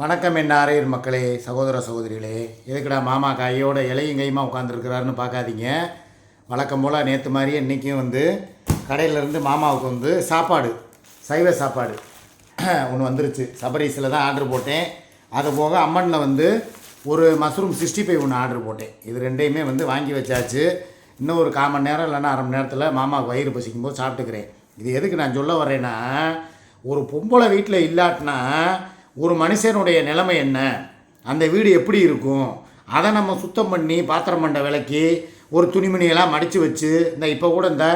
வணக்கம் என் ஆரையர் மக்களே சகோதர சகோதரிகளே. எதுக்குடா மாமா கையோட இலையும் கையுமா உட்காந்துருக்கிறாருன்னு பார்க்காதீங்க. வழக்கம் போல் நேற்று மாதிரியே இன்றைக்கும் வந்து கடையிலேருந்து மாமாவுக்கு வந்து சாப்பாடு சைவ சாப்பாடு ஒன்று வந்துருச்சு. சபரீஸில் தான் ஆர்டர் போட்டேன். அது போக அம்மனில் வந்து ஒரு மஷ்ரூம் சிக்ஸ்டி ஃபைவ் ஒன்று ஆர்டர் போட்டேன். இது ரெண்டையுமே வந்து வாங்கி வச்சாச்சு. இன்னும் ஒரு கால் மணி நேரம் இல்லைன்னா அரை மணி நேரத்தில் மாமாவுக்கு வயிறு பசிக்கும் போது சாப்பிட்டுக்கிறேன். இது எதுக்கு நான் சொல்ல வரேன்னா ஒரு பொம்பளை வீட்டில் இல்லாட்டினா ஒரு மனுஷனுடைய நிலைமை என்ன? அந்த வீடு எப்படி இருக்கும்? அதை நம்ம சுத்தம் பண்ணி பாத்திரம் பண்ண விளக்கி ஒரு துணிமணியெல்லாம் மடித்து வச்சு இந்த இப்போ கூட இந்த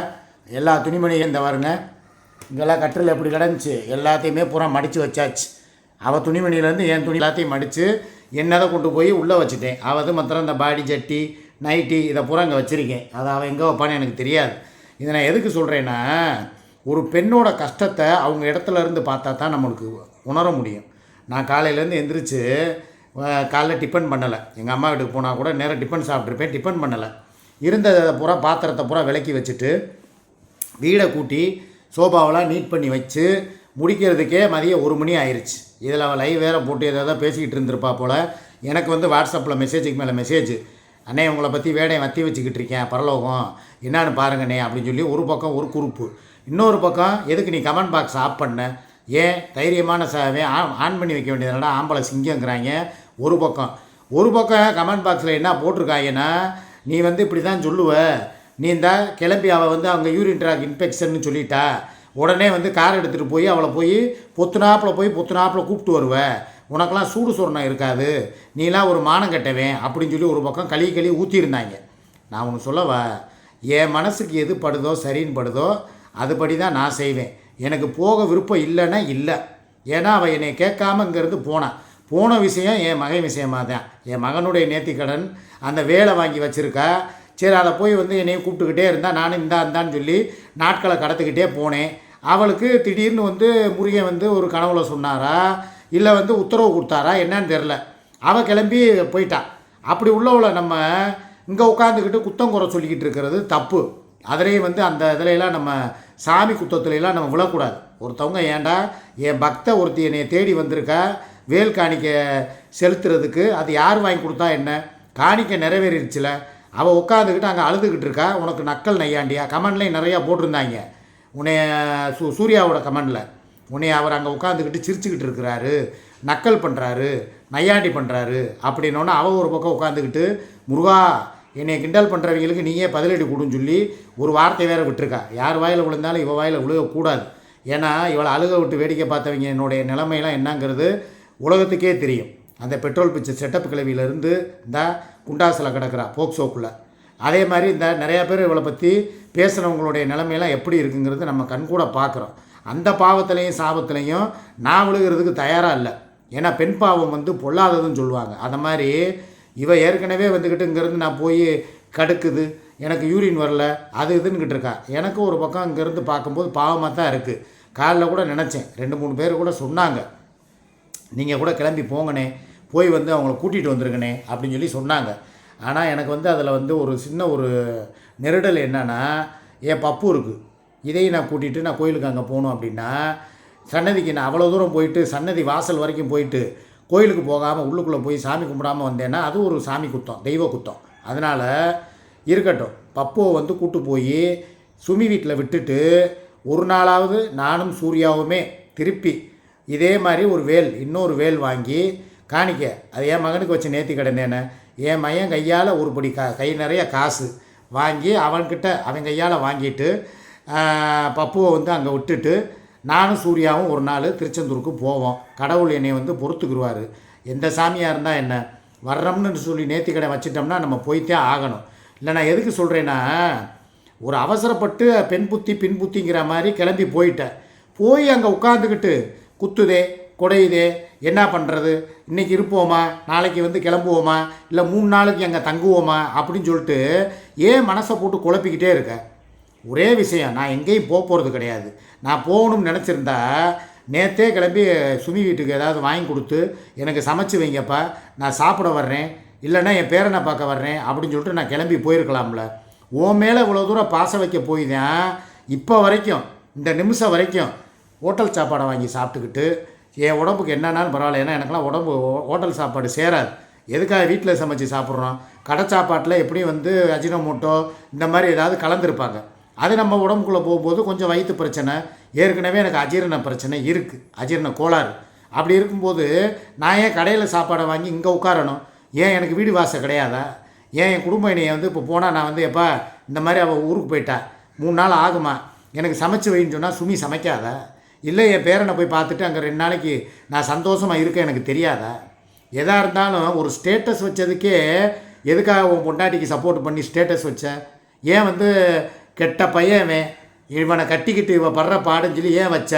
எல்லா துணிமணியும் இந்த வருங்க இங்கெல்லாம் கட்டில் எப்படி கிடந்துச்சு? எல்லாத்தையுமே பூரா மடித்து வச்சாச்சு. அவள் துணிமணியிலேருந்து என் துணி எல்லாத்தையும் மடித்து என்னதை கொண்டு போய் உள்ளே வச்சுட்டேன். அவள் மாத்திரம் இந்த பாடி ஜட்டி நைட்டி இதை பூரா இங்கே வச்சுருக்கேன். அதை அவள் எங்கே வைப்பான்னு எனக்கு தெரியாது. இதை நான் எதுக்கு சொல்கிறேன்னா ஒரு பெண்ணோட கஷ்டத்தை அவங்க இடத்துல இருந்து பார்த்தா தான் நம்மளுக்கு உணர முடியும். நான் காலையிலேருந்து எந்திரிச்சு காலைல டிஃபன் பண்ணலை. எங்கள் அம்மா வீட்டுக்கு போனால் கூட நேராக டிஃபன் சாப்பிட்ருப்பேன் டிஃபன் பண்ணலை. இருந்ததை பூரா பாத்திரத்தை பூரா விளக்கி வச்சுட்டு வீடை கூட்டி சோபாவெல்லாம் நீட் பண்ணி வச்சு முடிக்கிறதுக்கே மதியம் ஒரு மணி ஆயிடுச்சு இதில் அவள் லைவ் வேறு போட்டு ஏதாவது பேசிக்கிட்டு இருந்திருப்பா போல். எனக்கு வந்து வாட்ஸ்அப்பில் மெசேஜுக்கு மேலே மெசேஜ் அண்ணே உங்களை பற்றி வேடையை வத்தி வச்சுக்கிட்டு இருக்கேன் பரலோகம். என்னான்னு பாருங்கண்ணே அப்படின்னு சொல்லி ஒரு பக்கம் ஒரு குறிப்பு. இன்னொரு பக்கம் எதுக்கு நீ கமெண்ட் பாக்ஸ் ஆஃப் பண்ண? ஏன் தைரியமான சாவே ஆன் ஆன் பண்ணி வைக்க வேண்டியதுனால ஆம்பளை சிங்கங்கிறாங்க. ஒரு பக்கம். ஒரு பக்கம் கமெண்ட் பாக்ஸில் என்ன போட்டிருக்காங்கன்னா நீ வந்து இப்படி தான் சொல்லுவ. நீ இந்த கிளம்பி அவள் வந்து அவங்க யூரின் ட்ராக் இன்ஃபெக்ஷன்னு சொல்லிட்டா. உடனே வந்து கார் எடுத்துகிட்டு போய் அவளை போய் பொத்துனாப்பில் போய் பொத்துனாப்பில் கூப்பிட்டு வருவ. உனக்கெல்லாம் சூடு சொரணம் இருக்காது. நீலாம் ஒரு மானம் கட்டவேன் அப்படின்னு சொல்லி ஒரு பக்கம் களி களி ஊற்றிருந்தாங்க நான் ஒன்று சொல்லவா? என் மனசுக்கு எது படுதோ சரின்னு படுதோ அதுபடி தான் நான் செய்வேன். எனக்கு போக விருப்பம் இல்லைன்னா இல்லை. ஏன்னா அவள் என்னை கேட்காம இங்கேருந்து போனான். போன விஷயம் என் மகன் விஷயமா தான். என் மகனுடைய நேர்த்திக்கடன் அந்த வேலை வாங்கி வச்சுருக்கா. சரி அதை போய் வந்து என்னையும் கூப்பிட்டுக்கிட்டே இருந்தா நானும் இந்தா இருந்தான்னு சொல்லி நாட்களை கடத்திக்கிட்டே போனேன். அவளுக்கு திடீர்னு வந்து முருகன் வந்து ஒரு கனவுல சொன்னாரா? இல்லை வந்து உத்தரவு கொடுத்தாரா? என்னன்னு தெரில அவள் கிளம்பி போயிட்டான் அப்படி உள்ளவளை நம்ம இங்கே உட்காந்துக்கிட்டு குத்தம் குறை சொல்லிக்கிட்டு இருக்கிறது தப்பு. அதுலேயும் வந்து அந்த இதுலையெல்லாம் நம்ம சாமி குத்தத்துலலாம் நம்ம விழக்கூடாது. ஒருத்தவங்க ஏண்டா என் பக்த ஒருத்தி என்னை தேடி வந்திருக்கா? வேல் காணிக்க செலுத்துறதுக்கு அது யார் வாங்கி கொடுத்தா என்ன? காணிக்க நிறைவேறிடுச்சுல அவள் உட்காந்துக்கிட்டு அங்கே அழுதுகிட்டு இருக்கா? உனக்கு நக்கல் நையாண்டியா? கமெண்ட்லேயும் நிறையா போட்டிருந்தாங்க. உன்னைய சூ சூர்யாவோட கமெண்டில். உன்னை அவர் அங்கே உட்காந்துக்கிட்டு சிரிச்சுக்கிட்டு இருக்கிறாரு. நக்கல் பண்ணுறாரு நையாண்டி பண்ணுறாரு அப்படின்னோன்னே அவள் ஒரு பக்கம் உட்காந்துக்கிட்டு முருகா என்னை கிண்டல் பண்ணுறவங்களுக்கு நீயே பதிலடி கொடுன்னு சொல்லி ஒரு வார்த்தை வேறு விட்டுருக்கா. யார் வாயில் விழுந்தாலும் இவள் வாயில் விழுகக்கூடாது. ஏன்னா இவளை அழுக விட்டு வேடிக்கை பார்த்தவங்க என்னுடைய நிலைமையெல்லாம் என்னங்கிறது உலகத்துக்கே தெரியும். அந்த பெட்ரோல் பிச்சை செட்டப் கிளவியிலேருந்து இந்த குண்டாசில் கிடக்கிறா போக்சோக்குள்ளே. அதே மாதிரி இந்த நிறையா பேர் இவளை பற்றி பேசுகிறவங்களுடைய நிலைமையெல்லாம் எப்படி இருக்குங்கிறது நம்ம கண்கூட பார்க்குறோம். அந்த பாவத்திலையும் சாபத்திலையும் நான் விழுகிறதுக்கு தயாராக இல்லை. ஏன்னா பெண் பாவம் வந்து பொல்லாததுன்னு சொல்லுவாங்க. அந்த மாதிரி இவன் ஏற்கனவே வந்துக்கிட்டு இங்கேருந்து நான் போய் கடுக்குது எனக்கு யூரின் வரல அது இதுன்னுக்கிட்டு இருக்கா. எனக்கு ஒரு பக்கம் இங்கேருந்து பார்க்கும்போது பாவமாக தான் இருக்குது காலைல கூட நினச்சேன் ரெண்டு மூணு பேர் கூட சொன்னாங்க. நீங்கள் கூட கிளம்பி போங்கண்ணே போய் வந்து அவங்கள கூட்டிகிட்டு வந்துருங்கண்ணே அப்படின்னு சொல்லி சொன்னாங்க. ஆனால் எனக்கு வந்து அதில் வந்து ஒரு சின்ன ஒரு நெருடல் என்னன்னா என் பப்பு இருக்குது இதையும் நான் கூட்டிகிட்டு நான் கோயிலுக்கு அங்கே போகணும் அப்படின்னா சன்னதிக்கு நான் அவ்வளோ தூரம் போயிட்டு சன்னதி வாசல் வரைக்கும் போயிட்டு கோயிலுக்கு போகாமல் உள்ளுக்குள்ளே போய் சாமி கும்பிடாமல் வந்தேன்னா அது ஒரு சாமி குத்தம் தெய்வ குத்தம். அதனால் இருக்கட்டும். பப்புவை வந்து கூட்டு போய் சுமி வீட்டில் விட்டுட்டு ஒரு நாளாவது நானும் சூர்யாவுமே திருப்பி இதே மாதிரி ஒரு வேல் இன்னொரு வேல் வாங்கி காணிக்க அது என் மகனுக்கு வச்சு நேர்த்தி கடனேன்னு என் மையன் கையால் ஒரு படி கா கை நிறைய காசு வாங்கி அவன்கிட்ட அவன் கையால் வாங்கிட்டு பப்புவை வந்து அங்கே விட்டுட்டு நானும் சூர்யாவும் ஒரு நாள் திருச்செந்தூருக்கு போவோம். கடவுள் என்னை வந்து பொறுத்துக்குருவார். எந்த சாமியாக இருந்தால் என்ன? வர்றோம்னு சொல்லி நேத்தி கடை வச்சிட்டோம்னா நம்ம போய்த்தே ஆகணும். இல்லை நான் எதுக்கு சொல்கிறேன்னா ஒரு அவசரப்பட்டு பெண் புத்தி பின் புத்திங்கிற மாதிரி கிளம்பி போயிட்டேன் போய் அங்கே உட்காந்துக்கிட்டு குத்துதே குடையுதே என்ன பண்ணுறது இன்றைக்கி இருப்போமா? நாளைக்கு வந்து கிளம்புவோமா? இல்லை மூணு நாளைக்கு அங்கே தங்குவோமா? அப்படின்னு சொல்லிட்டு ஏன் மனசை போட்டு குழப்பிக்கிட்டே இருக்க? ஒரே விஷயம் நான் எங்கேயும் போக போகிறது கிடையாது. நான் போகணும்னு நினச்சிருந்தா நேற்றே கிளம்பி சுமி வீட்டுக்கு ஏதாவது வாங்கி கொடுத்து எனக்கு சமைச்சு வைங்கப்பா நான் சாப்பிட வர்றேன் இல்லைன்னா என் பேரனை பார்க்க வர்றேன் அப்படின்னு சொல்லிட்டு நான் கிளம்பி போயிருக்கலாம்ல. உன் மேலே இவ்வளோ தூரம் பாச வைக்க போய் தான் இப்போ வரைக்கும் இந்த நிமிஷம் வரைக்கும் ஹோட்டல் சாப்பாடை வாங்கி சாப்பிட்டுக்கிட்டு என் உடம்புக்கு என்னன்னாலும் பரவாயில்ல ஏன்னா எனக்கெல்லாம் உடம்பு ஹோட்டல் சாப்பாடு சேராது. எதுக்காக வீட்டில் சமைச்சு சாப்பிட்றோம்? கடை சாப்பாட்டில் எப்படியும் வந்து அஜினமோட்டோ இந்த மாதிரி ஏதாவது கலந்துருப்பாங்க. அது நம்ம உடம்புக்குள்ளே போகும்போது கொஞ்சம் வயிற்று பிரச்சனை ஏற்கனவே எனக்கு அஜீரண பிரச்சனை இருக்குது அஜீரண கோளாறு. அப்படி இருக்கும்போது நான் ஏன் கடையில் சாப்பாடை வாங்கி இங்கே உட்காரணும்? ஏன் எனக்கு வீடு வாசல் கிடையாதா? ஏன் என் குடும்ப இணையை வந்து இப்போ போனால் நான் வந்து எப்பா இந்த மாதிரி அவள் ஊருக்கு போயிட்டா? மூணு நாள் ஆகுமா? எனக்கு சமைச்சு வைன்னு சொன்னால் சுமி சமைக்காதா? இல்லை என் பேரனை போய் பார்த்துட்டு அங்கே ரெண்டு நாளைக்கு நான் சந்தோஷமாக இருக்க எனக்கு தெரியாதா? எதாக இருந்தாலும் ஒரு ஸ்டேட்டஸ் வச்சதுக்கே எதுக்காக உன் பொண்டாட்டிக்கு சப்போர்ட் பண்ணி ஸ்டேட்டஸ் வச்சேன் ஏன் வந்து கெட்ட பையன் இவனை. கட்டிக்கிட்டு இவன் படுற பாடுன்னு சொல்லி ஏன் வச்ச?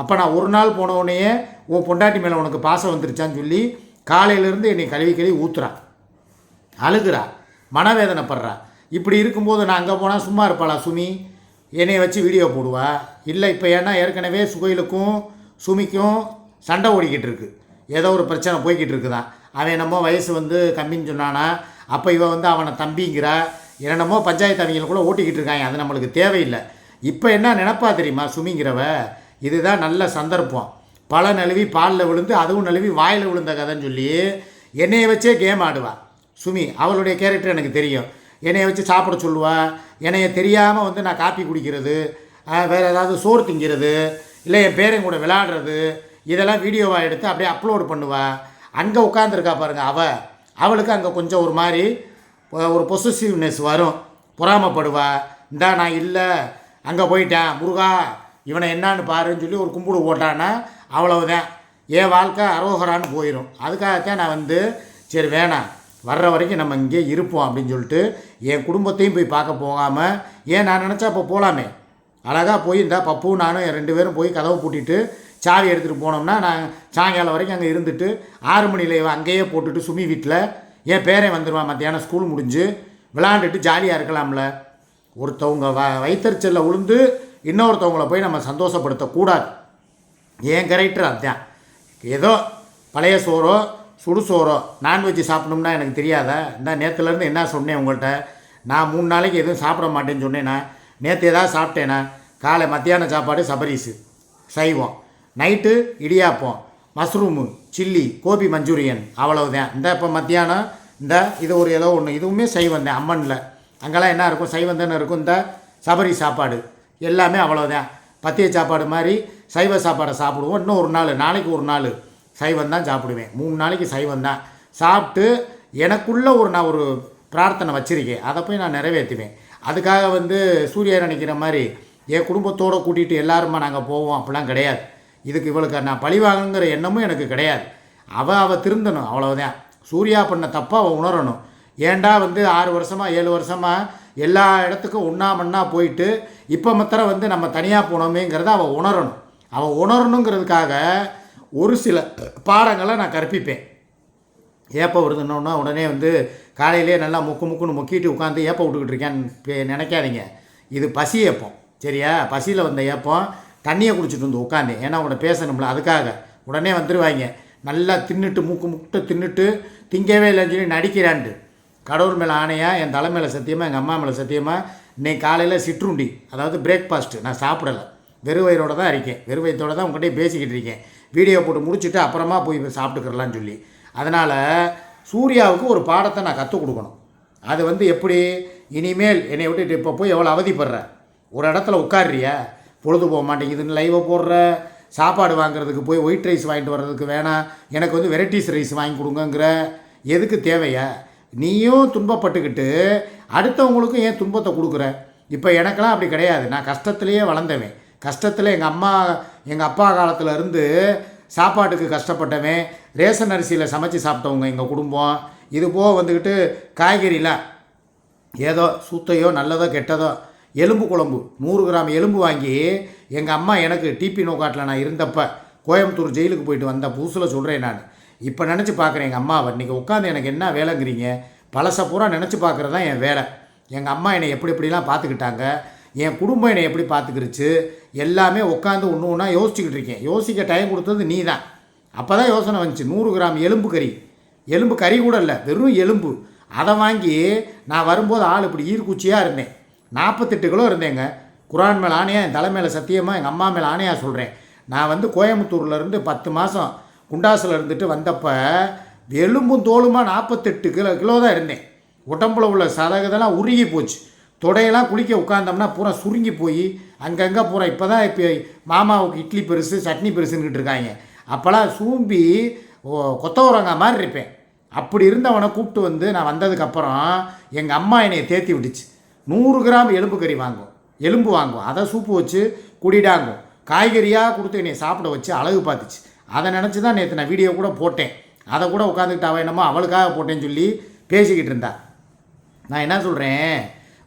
அப்போ நான் ஒரு நாள் போனவுடனேயே உன் பொண்டாட்டி மேலே உனக்கு பாசம் வந்துருச்சான்னு சொல்லி காலையிலேருந்து என்னை கழுவி கழுவி ஊத்துறான் அழுகுறா. மனவேதனைப்படுறா இப்படி இருக்கும்போது நான் அங்கே போனால் சும்மா இருப்பாளா சுமி? என்னையை வச்சு வீடியோ போடுவா? இல்லை இப்போ ஏன்னா ஏற்கனவே சுகையிலுக்கும் சுமிக்கும் சண்டை ஓடிக்கிட்டு இருக்கு. ஏதோ ஒரு பிரச்சனை போய்கிட்டு இருக்குதான். அவன் என்னமோ வயசு வந்து கம்மின்னு சொன்னானா. அப்போ இவன் வந்து அவனை தம்பிங்கிறா. என்னென்னமோ பஞ்சாயத்து அவங்களுக்குள்ளே ஓட்டிக்கிட்டு இருக்காங்க. அது நம்மளுக்கு தேவையில்லை. இப்போ என்ன நினப்பா தெரியுமா சுமிங்கிறவ? இதுதான் நல்ல சந்தர்ப்பம். பல நழுவி பாலில் விழுந்து அதுவும் நழுவி வாயில் விழுந்த கதைன்னு சொல்லி என்னையை வச்சே கேம் ஆடுவா. சுமி அவளுடைய கேரக்டர் எனக்கு தெரியும். என்னைய வச்சு சாப்பிட சொல்லுவாள் என்னைய தெரியாமல் வந்து நான் காப்பி குடிக்கிறது வேறு வேற ஏதாவது சோறு திங்கிறது இல்லை என் பேரன் கூட விளையாடுறது இதெல்லாம் வீடியோவாக எடுத்து அப்படியே அப்லோட் பண்ணுவாள் அங்கே உட்காந்துருக்கா பாருங்கள் அவள் அவளுக்கு அங்கே கொஞ்சம் ஒரு மாதிரி ஒரு பொசசிவ்னஸ் வரும். பொறாமப்படுவா. இந்தா நான் இல்லை. அங்கே போயிட்டேன் முருகா இவனை என்னான்னு பாருன்னு சொல்லி ஒரு கும்பிடு போட்டான்னா அவ்வளவுதான். என் வாழ்க்கை அரோகரான்னு போயிடும் அதுக்காகத்தான் நான் வந்து சரி வேணாம். வர்ற வரைக்கும் நம்ம இங்கே இருப்போம் அப்படின்னு சொல்லிட்டு என் குடும்பத்தையும் போய் பார்க்க போகாமல் ஏன் நான் நினச்சா அப்போ போகலாமே அழகாக போய் இந்த பப்பு நானும் என் ரெண்டு பேரும் போய் கதவை பூட்டிட்டு சாவி எடுத்துகிட்டு போனோம்னா நான் சாயங்காலம் வரைக்கும் அங்கே இருந்துட்டு ஆறு மணியில் அங்கேயே போட்டுட்டு சுமி வீட்டில் என் பேரன் வந்துடுவான் மத்தியானம் ஸ்கூல் முடிஞ்சு விளாண்டுட்டு ஜாலியாக இருக்கலாம்ல. ஒருத்தவங்க வ வைத்தறிச்சலில் விழுந்து இன்னொருத்தவங்கள போய் நம்ம சந்தோஷப்படுத்தக்கூடாது. என் கேரக்டர் அதுதான் ஏதோ பழைய சோறோ சுடு சோறோ நான்வெஜ் சாப்பிடணும்னா எனக்கு தெரியாதா? இந்த நேற்றுலேருந்து என்ன சொன்னேன் உங்கள்கிட்ட நான் மூணு நாளைக்கு எதுவும் சாப்பிட மாட்டேன்னு சொன்னேன்னா நேற்று ஏதாவது சாப்பிட்டேனா? காலை மத்தியான சாப்பாடு சபரிசு சைவம். Night idiyappam mushroom chilli gobi Manchurian. அவ்வளவுதான். இந்த இப்போ மத்தியானம் இந்த இது ஒரு ஏதோ ஒன்று இதுவுமே செய்வந்தேன் அம்மனில். அங்கெல்லாம் என்ன இருக்கும்? சைவம் இருக்கும். இந்த சபரி சாப்பாடு. எல்லாமே அவ்வளோதான் பத்திய சாப்பாடு மாதிரி சைவ சாப்பாடை சாப்பிடுவோம். இன்னும் ஒரு நாள் நாளைக்கு ஒரு நாள் சைவம் தான் சாப்பிடுவேன். மூணு நாளைக்கு சைவம் தான் சாப்பிட்டு எனக்குள்ள ஒரு நான் ஒரு பிரார்த்தனை வச்சுருக்கேன். அதை போய் நான் நிறைவேற்றுவேன். அதுக்காக வந்து சூரியன் நினைக்கிற மாதிரி என் குடும்பத்தோடு கூட்டிகிட்டு எல்லாருமா நாங்கள் போவோம். அப்படிலாம் கிடையாது. இதுக்கு இவளுக்கு நான் பழிவாங்குங்கிற எண்ணமும் எனக்கு கிடையாது. அவள் அவள் திருந்தணும். அவ்வளோதான் சூர்யா பண்ண தப்பாக அவள் உணரணும். ஏன்டா வந்து ஆறு வருஷமாக ஏழு வருஷமாக எல்லா இடத்துக்கும் ஒன்றா மண்ணா போயிட்டு இப்போ மாத்திரம் வந்து நம்ம தனியாக போனோமேங்கிறத அவள் உணரணும். அவள் உணரணுங்கிறதுக்காக ஒரு சில பாடங்களை நான் கற்பிப்பேன். ஏப்பம் வருதுன்னொன்னா உடனே வந்து காலையிலே நல்லா முக்கு முக்குன்னு முக்கிட்டு உட்காந்து ஏப்பம் விட்டுக்கிட்டு இருக்கேன்னு பே- நினைக்காதீங்க. இது பசி ஏப்பம். சரியா? பசியில் வந்த ஏப்பம் தண்ணியை குடிச்சிட்டு வந்து உட்காந்தேன் ஏன்னா உன்னை பேசணும்ல அதுக்காக. உடனே வந்துடுவாங்க நல்லா தின்னுட்டு மூக்கு முக்கிட்ட தின்னுட்டு திங்கவே இல்லைன்னு சொல்லி நடிக்கிறான்ட்டு. கடவுள் மேலே ஆணையா என் தலை மேலே சத்தியமாக எங்கள் அம்மா மேலே சத்தியமாக இன்னைக்கு காலையில் சிற்றுண்டி அதாவது பிரேக்ஃபாஸ்ட்டு நான் சாப்பிடலை. வெறும் வயிறோட தான் இருக்கேன். வெறும் வயிற்றோட தான் உங்கள்கிட்ட பேசிக்கிட்டு இருக்கேன். வீடியோ போட்டு முடிச்சுட்டு அப்புறமா போய் சாப்பிட்டுக்கிறலான்னு சொல்லி. அதனால் சூர்யாவுக்கு ஒரு பாடத்தை நான் கற்றுக் கொடுக்கணும். அது வந்து எப்படி? இனிமேல் என்னை விட்டுட்டு இப்போ போய் எவ்வளோ அவதிப்படுற? ஒரு இடத்துல உட்காடுறியா பொழுது போக மாட்டேங்குதுன்னு லைவை போடுற? சாப்பாடு வாங்குறதுக்கு போய் ஒயிட் ரைஸ் வாங்கிட்டு வர்றதுக்கு வேணாம். எனக்கு வந்து வெரைட்டிஸ் ரைஸ் வாங்கி கொடுங்கங்கிற. எதுக்கு தேவையா? நீயும் துன்பப்பட்டுக்கிட்டு அடுத்தவங்களுக்கும் ஏன் துன்பத்தை கொடுக்குற? இப்போ எனக்கெல்லாம் அப்படி கிடையாது. நான் கஷ்டத்துலேயே வளர்ந்தவன். கஷ்டத்தில் எங்கள் அம்மா எங்கள் அப்பா காலத்தில் இருந்து சாப்பாட்டுக்கு கஷ்டப்பட்டவன். ரேஷன் அரிசியில் சமைச்சு சாப்பிட்டவங்க எங்கள் குடும்பம். இது போக வந்துக்கிட்டு காய்கறிலாம் ஏதோ சுத்தையோ நல்லதோ கெட்டதோ. எலும்பு குழம்பு. நூறு கிராம் எலும்பு வாங்கி எங்கள் அம்மா எனக்கு டிபி நோக்காட்டில் நான் இருந்தப்ப கோயம்புத்தூர் ஜெயிலுக்கு போயிட்டு வந்த புதுசில் சொல்கிறேன் நான். இப்போ நினச்சி பார்க்குறேன் எங்கள் அம்மாவை. இன்றைக்கி உட்காந்து எனக்கு என்ன வேலைங்கிறீங்க? பழச பூரா நினச்சி பார்க்குறது தான் என் வேலை. எங்கள் அம்மா என்னை எப்படி எப்படிலாம் பார்த்துக்கிட்டாங்க என் குடும்பம் என்னை எப்படி பார்த்துக்கிருச்சு எல்லாமே உட்காந்து ஒன்று ஒன்றா யோசிச்சுக்கிட்டு இருக்கேன். யோசிக்க டைம் கொடுத்தது நீ தான் அப்போ தான் யோசனை வந்துச்சு. நூறு கிராம் எலும்பு கறி. எலும்பு கறி கூட இல்லை வெறும் எலும்பு. அதை வாங்கி நான் வரும்போது ஆள் இப்படி ஈர்க்குச்சியாக இருந்தேன். நாற்பத்தெட்டு கிலோ இருந்தேங்க. குரான் மேலே ஆணையாக என் தலை மேலே சத்தியமாக எங்கள் அம்மா மேலே ஆணையாக சொல்கிறேன் நான் வந்து கோயம்புத்தூர்லேருந்து பத்து மாதம் குண்டாசில் இருந்துட்டு வந்தப்போ எலும்பும் தோலுமாக நாற்பத்தெட்டு கிலோ கிலோ தான் இருந்தேன். உடம்புல உள்ள சதகதெல்லாம் உருகி போச்சு. தொடையெல்லாம் குளிக்க உட்காந்தோம்னா பூரா சுருங்கி போய் அங்கங்கே பூரா இப்போ தான் இப்போ மாமாவுக்கு இட்லி பெருசு சட்னி பெருசுன்னுக்கிட்டு இருக்காங்க. அப்போல்லாம் சூம்பி ஓ- மாதிரி இருப்பேன். அப்படி இருந்தவனை கூப்பிட்டு வந்து நான் வந்ததுக்கப்புறம் எங்கள் அம்மா என்னை தேத்தி விட்டுச்சு. நூறு கிராம் எலும்பு கறி வாங்கும் எலும்பு வாங்கும் அதை சூப்பு வச்சு குடிடாங்கும் காய்கறியாக கொடுத்து என்னை சாப்பிட வச்சு அழகு பார்த்துச்சு. அதை நினச்சி தான் நேற்று நான் வீடியோ கூட போட்டேன். அதை கூட உட்காந்துக்கிட்டு அவள் என்னமோ அவளுக்காக போட்டேன்னு சொல்லி பேசிக்கிட்டு இருந்தா. நான் என்ன சொல்கிறேன்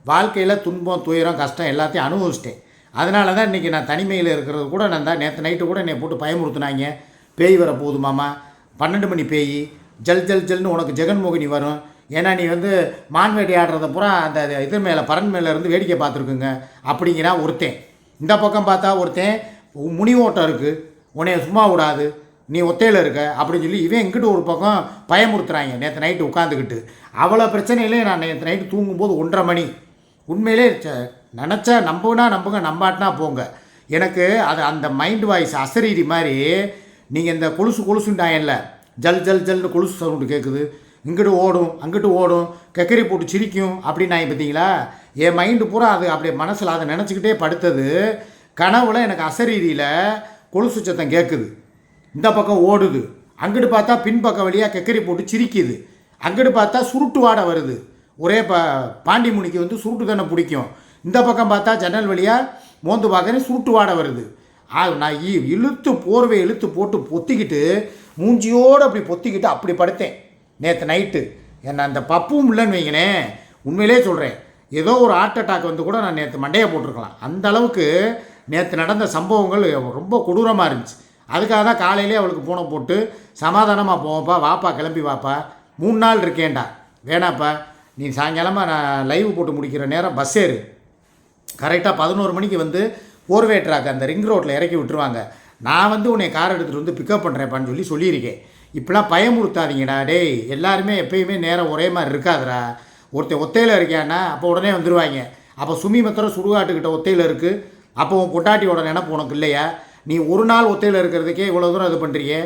வாழ்க்கையில் துன்பம் துயரம் கஷ்டம் எல்லாத்தையும் அனுபவிச்சிட்டேன். அதனால தான் இன்றைக்கி நான் தனிமையில் இருக்கிறது கூட நான் தான் நேற்று நைட்டு கூட என்னை போட்டு பயமுறுத்துனாங்க. பேய் வர போகுது மாமா. பன்னெண்டு மணி பேய். ஜல் ஜல் ஜல்னு உனக்கு ஜெகன்மோகினி வரும். ஏன்னா நீ வந்து மான் வேட்டை ஆடுறத பூரா அந்த இது மேலே பரன் மேலே இருந்து வேடிக்கை பார்த்துருக்குங்க. அப்படிங்கிறான் ஒருத்தன். இந்த பக்கம் பார்த்தா ஒருத்தன் முனி ஓட்டம் இருக்குது உன்னைய சும்மா விடாது. நீ ஒத்தையில் இருக்க. அப்படின்னு சொல்லி இவன் இங்கிட்டு ஒரு பக்கம் பயமுறுத்துறாங்க நேற்று நைட்டு உட்காந்துக்கிட்டு அவ்வளோ பிரச்சனையிலே நான் நேற்று நைட்டு தூங்கும்போது ஒன்றரை மணி. உண்மையிலே நினச்சா நம்புனா நம்புங்க நம்பாட்டினா போங்க. எனக்கு அது அந்த மைண்ட் வாய்ஸ் அசரீரி மாதிரி நீங்கள் இந்த கொலுசு கொலுசுண்டாயல்ல ஜல் ஜல் ஜல்னு கொலுசு சவுண்டு கேட்குது இங்கிட்டு ஓடும் அங்கிட்டு ஓடும் கக்கரி போட்டு சிரிக்கும் அப்படின்னு நான் பார்த்தீங்களா? என் மைண்டு பூரா அது அப்படியே மனசில் அதை நினச்சிக்கிட்டே படுத்தது. கனவுல எனக்கு அசரீதியில் கொலுசு சத்தம் கேட்குது இந்த பக்கம் ஓடுது. அங்கிட்டு பார்த்தா பின்பக்கம் வழியாக கக்கரி போட்டு சிரிக்குது. அங்கிட்டு பார்த்தா சுருட்டு வாடை வருது. ஒரே ப பாண்டிமுனிக்கு வந்து சுருட்டு தானே பிடிக்கும். இந்த பக்கம் பார்த்தா ஜன்னல் வழியாக மோந்து பார்க்கறேன் சுருட்டு வாடை வருது. ஆ நான் இ- இழுத்து போர்வை இழுத்து போட்டு பொத்திக்கிட்டு மூஞ்சியோடு அப்படி பொத்திக்கிட்டு அப்படி படுத்தேன். நேற்று நைட்டு என்னை அந்த பப்பும் இல்லைன்னு வைங்களேன் உண்மையிலே சொல்கிறேன் ஏதோ ஒரு ஹார்ட் அட்டாக் வந்து கூட நான் நேற்று மண்டையை போட்டிருக்கலாம். அந்த அளவுக்கு நேற்று நடந்த சம்பவங்கள் ரொம்ப கொடூரமாக இருந்துச்சு. அதுக்காக தான் காலையிலே அவளுக்கு பூனை போட்டு சமாதானமாக போவோம்ப்பா வாப்பா கிளம்பி வாப்பா. மூணு நாள் இருக்கேன்டா. வேணாப்பா நீ சாயங்காலமாக நான் லைவ் போட்டு முடிக்கிற நேரம் பஸ் ஏறு. கரெக்டாக பதினோரு மணிக்கு வந்து போர்வே ட்ராக் அந்த ரிங் ரோட்டில் இறக்கி விட்டுருவாங்க. நான் வந்து உன்னை கார் எடுத்துகிட்டு வந்து பிக்கப் பண்ணுறேன்ப்பான்னு சொல்லி சொல்லியிருக்கேன். இப்படிலாம் பயமுறுத்தாதீங்கடா. டேய் எல்லாருமே எப்பயுமே நேரம் ஒரே மாதிரி இருக்காதுடா. ஒருத்தர் ஒத்தையில் இருக்கியான்னா அப்போ உடனே வந்துடுவாங்க அப்போ சுமி மத்திரம் சுடுகாட்டுக்கிட்ட ஒத்தையில் இருக்குது அப்போ உன் பொட்டாட்டியோட நினப்பு உனக்கு இல்லையா? நீ ஒரு நாள் ஒத்தையில் இருக்கிறதுக்கே இவ்வளோ தூரம் இது பண்ணுறியே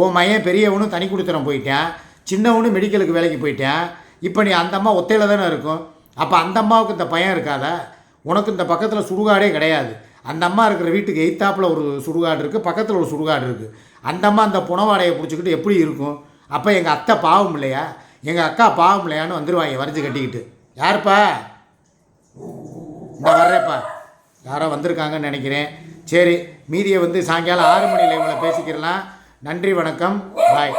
உன் மையன் பெரியவனும் தனி குடித்தனம் போயிட்டான். சின்னவனும் மெடிக்கலுக்கு வேலைக்கு போயிட்டேன். இப்போ நீ அந்த அம்மா ஒத்தையில் தானே இருக்கும்? அப்போ அந்த அம்மாவுக்கு இந்த பயம் இருக்காதா? உனக்கு இந்த பக்கத்தில் சுடுகாடே கிடையாது. அந்த அம்மா இருக்கிற வீட்டுக்கு எய்த்தாப்பில் ஒரு சுடுகாடு இருக்குது பக்கத்தில் ஒரு சுடுகாடு இருக்குது அந்தம்மா அந்த புனவாடையை பிடிச்சிக்கிட்டு எப்படி இருக்கும்? அப்போ எங்கள் அத்தை பாவம் இல்லையா? எங்கள் அக்கா பாவம் இல்லையான்னு வந்துடுவாங்க வரைஞ்சி கட்டிக்கிட்டு. யாருப்பா? இந்த வர்றேப்பா. யாரோ வந்திருக்காங்கன்னு நினைக்கிறேன். சரி மீதியை வந்து சாயங்காலம் ஆறு மணியில் இவங்களை பேசிக்கிறலாம். நன்றி வணக்கம். பாய்